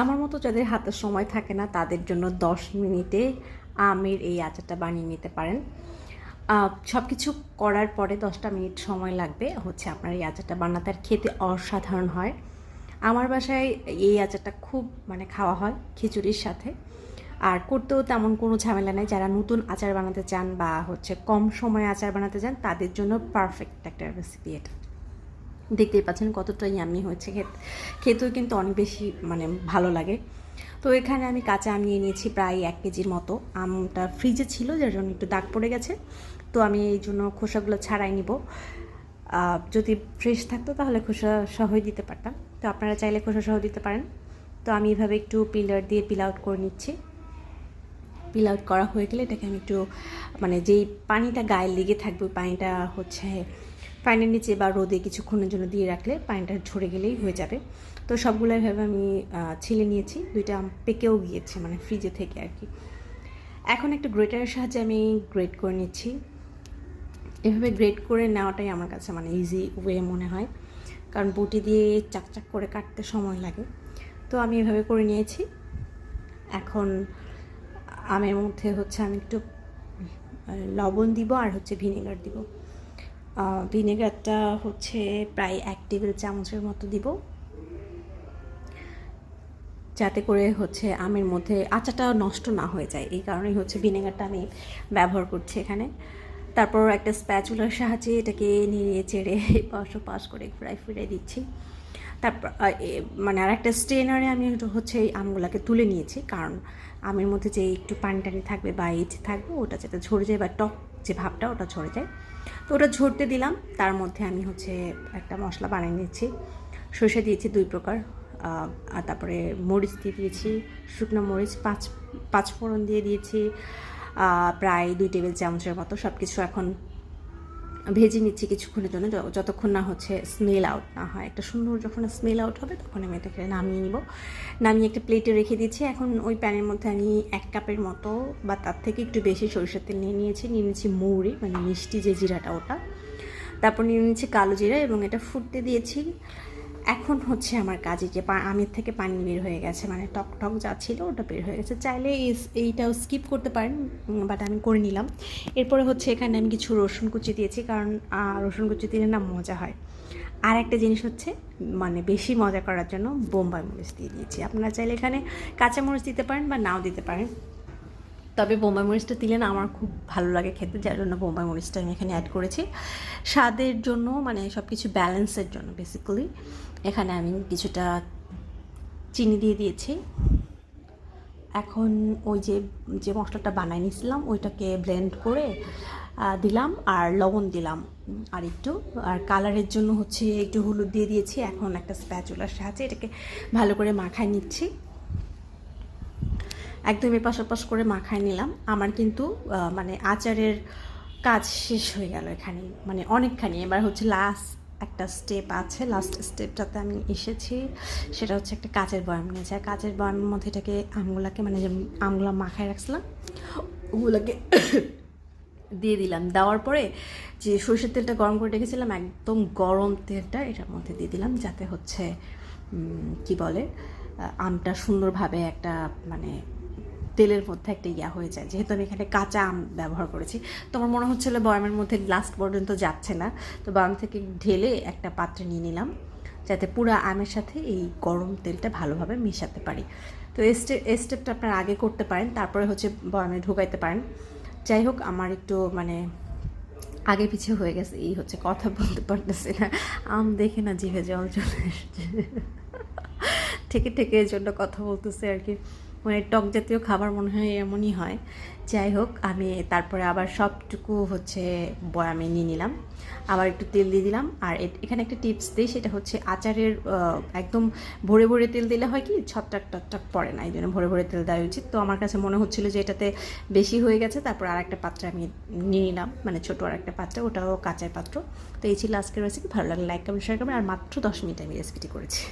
আমার মতো যাদের হাতে সময় থাকে না, তাদের জন্য দশ মিনিটে আমের এই আচারটা বানিয়ে নিতে পারেন। সব কিছু করার পরে দশটা মিনিট সময় লাগবে হচ্ছে আপনার এই আচারটা বানাতে। আর খেতে অসাধারণ হয়। আমার বাসায় এই আচারটা খুব মানে খাওয়া হয় খিচুড়ির সাথে। আর করতেও তেমন কোনো ঝামেলা নেই। যারা নতুন আচার বানাতে চান বা হচ্ছে কম সময়ে আচার বানাতে চান, তাদের জন্য পারফেক্ট একটা রেসিপি এটা। দেখতেই পাচ্ছেন কতটা ইয়ামি হয়েছে খেতে, খেতেও কিন্তু অনেক বেশি মানে ভালো লাগে। তো এখানে আমি কাঁচা আম নিয়ে নিয়েছি প্রায় এক কেজির মতো। আমটা ফ্রিজে ছিল, যার জন্য একটু দাগ পড়ে গেছে। তো আমি এই জন্য খোসাগুলো ছাড়াই নিব। যদি ফ্রেশ থাকতো তাহলে খোসা সহই দিতে পারতাম। তো আপনারা চাইলে খোসা সহ দিতে পারেন। তো আমি এভাবে একটু পিলার দিয়ে পিল আউট করে নিচ্ছি। পিল আউট করা হয়ে গেলে এটাকে আমি একটু মানে যেই পানিটা গায়ে লেগে থাকবে পানিটা হচ্ছে পানির নিচে বা রোদে কিছুক্ষণের জন্য দিয়ে রাখলে পানিটা ঝরে গেলেই হয়ে যাবে। তো সবগুলো এভাবে আমি ছিলে নিয়েছি, দুইটা পেকেও গিয়েছে মানে ফ্রিজে থেকে আর কি। এখন একটা গ্রেটারের সাহায্যে আমি গ্রেট করে নিচ্ছি। এভাবে গ্রেট করে নেওয়াটাই আমার কাছে মানে ইজি ওয়ে মনে হয়। কারণ বটি দিয়ে চাকচাক করে কাটতে সময় লাগে। তো আমি এভাবে করে নিয়েছি। এখন আমের মধ্যে হচ্ছে আমি একটু লবণ দিব আর হচ্ছে ভিনেগার দিব। ভিনেগারটা হচ্ছে প্রায় এক টেবিল চামচের মতো দিব। যাতে করে হচ্ছে আমের মধ্যে আচাটা নষ্ট না হয়ে যায়। এই কারণেই হচ্ছে ভিনেগারটা আমি ব্যবহার করছি এখানে। তারপর একটা স্প্যাচুলার সাহায্যে এটাকে নিয়ে চেড়ে পাশ পাশ করে ফ্রাই ফিরে দিচ্ছি। তারপর মানে আর একটা স্ট্রেনারে আমি হচ্ছে এই আমগুলোকে তুলে নিয়েছি। কারণ আমের মধ্যে যে একটু পানি টানি থাকবে বা এই থাকবে, ওটা যাতে ঝরে যায় বা টক যে ভাবটা, ওটা ঝরে যায়। তো ওটা ঝরতে দিলাম। তার মধ্যে আমি হচ্ছে একটা মশলা বানিয়ে নিয়েছি। সর্ষে দিয়েছি দুই প্রকার আর তারপরে মরিচ দিয়ে দিয়েছি, শুকনো মরিচ, পাঁচ পাঁচ ফোড়ন দিয়ে দিয়েছি প্রায় দুই টেবিল চামচের মতো। সব কিছু এখন ভেজে নিচ্ছি কিছুক্ষণের জন্য যতক্ষণ না হচ্ছে স্মেল আউট না হয়। একটা সুন্দর যখন স্মেল আউট হবে, তখন আমি এটাকে নামিয়ে নিব। নামিয়ে একটা প্লেটে রেখে দিচ্ছি। এখন ওই প্যানের মধ্যে আমি এক কাপের মতো বা তার থেকে একটু বেশি সরিষার তেল নিয়ে নিয়েছি। নিয়ে নিয়েছি মৌরি মানে মিষ্টি যে জিরাটা ওটা। তারপর নিয়ে নিয়েছি কালো জিরা এবং এটা ফুটতে দিয়েছি। এখন হচ্ছে আমার কাজে যে আমের থেকে পানি বের হয়ে গেছে মানে টক টক যা ছিল ওটা বের হয়ে গেছে। চাইলে এইটাও স্কিপ করতে পারেন বাট আমি করে নিলাম। এরপরে হচ্ছে এখানে আমি কিছু রসুন কুচি দিয়েছি, কারণ রসুন কুচি দিলে না মজা হয়। আর একটা জিনিস হচ্ছে মানে বেশি মজা করার জন্য বোম্বাই মরিচ দিয়ে দিয়েছি। আপনারা চাইলে এখানে কাঁচা মরিচ দিতে পারেন বা নাও দিতে পারেন। তবে বোম্বাই মরিচটা দিলে না আমার খুব ভালো লাগে খেতে, যার জন্য বোম্বাই মরিচটা আমি এখানে অ্যাড করেছি। স্বাদের জন্য মানে সব কিছু ব্যালেন্সের জন্য বেসিক্যালি এখানে আমি কিছুটা চিনি দিয়ে দিয়েছি। এখন ওই যে যে মশলাটা বানাই নিয়েছিলাম, ওইটাকে ব্লেন্ড করে দিলাম আর লবণ দিলাম আর একটু। আর কালারের জন্য হচ্ছে একটু হলুদ দিয়ে দিয়েছি। এখন একটা স্প্যাচুলার সাহায্যে এটাকে ভালো করে মাখায় নিচ্ছি। একদমই পাশাপাশ করে মাখায় নিলাম। আমার কিন্তু মানে আচারের কাজ শেষ হয়ে গেল এখানে মানে অনেকখানি। এবার হচ্ছে লাস্ট একটা স্টেপ আছে। লাস্ট স্টেপটাতে আমি এসেছি। সেটা হচ্ছে একটা কাচের বয়াম নিয়েছে আর কাচের বয়ামের মধ্যে এটাকে আমগুলাকে মানে যে আমগুলো মাখায় রাখছিলাম, ওগুলোকে দিয়ে দিলাম। দেওয়ার পরে যে সরষের তেলটা গরম করে রেখেছিলাম, একদম গরম তেলটা এটার মধ্যে দিয়ে দিলাম। যাতে হচ্ছে কি বলে আমটা সুন্দরভাবে একটা মানে তেলের মধ্যে একটা ইয়া হয়ে যায়। যেহেতু আমি এখানে কাঁচা আম ব্যবহার করেছি, তো আমার মনে হচ্ছিল বয়ামের মধ্যে লাস্ট পর্যন্ত যাচ্ছে না। তো বয়াম থেকে ঢেলে একটা পাত্রে নিয়ে নিলাম, যাতে পুরো আমের সাথে এই গরম তেলটা ভালোভাবে মেশাতে পারি। তো এই স্টেপ স্টেপটা আপনারা আগে করতে পারেন, তারপরে হচ্ছে বয়ামে ঢুকাইতে পারেন। যাই হোক, আমার একটু মানে আগে পিছিয়ে হয়ে গেছে, এই হচ্ছে কথা বলতে পারতেছে না। আম দেখে না জিভে জল চলে এসছে। থেকে থেকে এর জন্য কথা বলতেছে আর কি। মানে টক জাতীয় খাবার মনে হয় এমনই হয়। যাই হোক, আমি তারপরে আবার সবটুকু হচ্ছে বয়ামে নিয়ে নিলাম। আবার একটু তেল দিয়ে দিলাম। আর এখানে একটা টিপস দিই, সেটা হচ্ছে আচারের একদম ভরে ভরে তেল দিলে হয় কি ছটটাক টকটাক পড়ে না, এই জন্য ভরে ভরে তেল দেওয়া উচিত। তো আমার কাছে মনে হচ্ছিল যে এটাতে বেশি হয়ে গেছে, তারপর আর একটা পাত্রে আমি নিয়ে নিলাম। মানে ছোটো আর একটা পাত্রে, ওটাও কাঁচার পাত্র। তো এই ছিল আজকের রেসিপি ভালো লাগলে লাইক কমেন্ট শেয়ার করবেন। আর মাত্র দশ মিনিট আমি রেসিপিটি করেছি।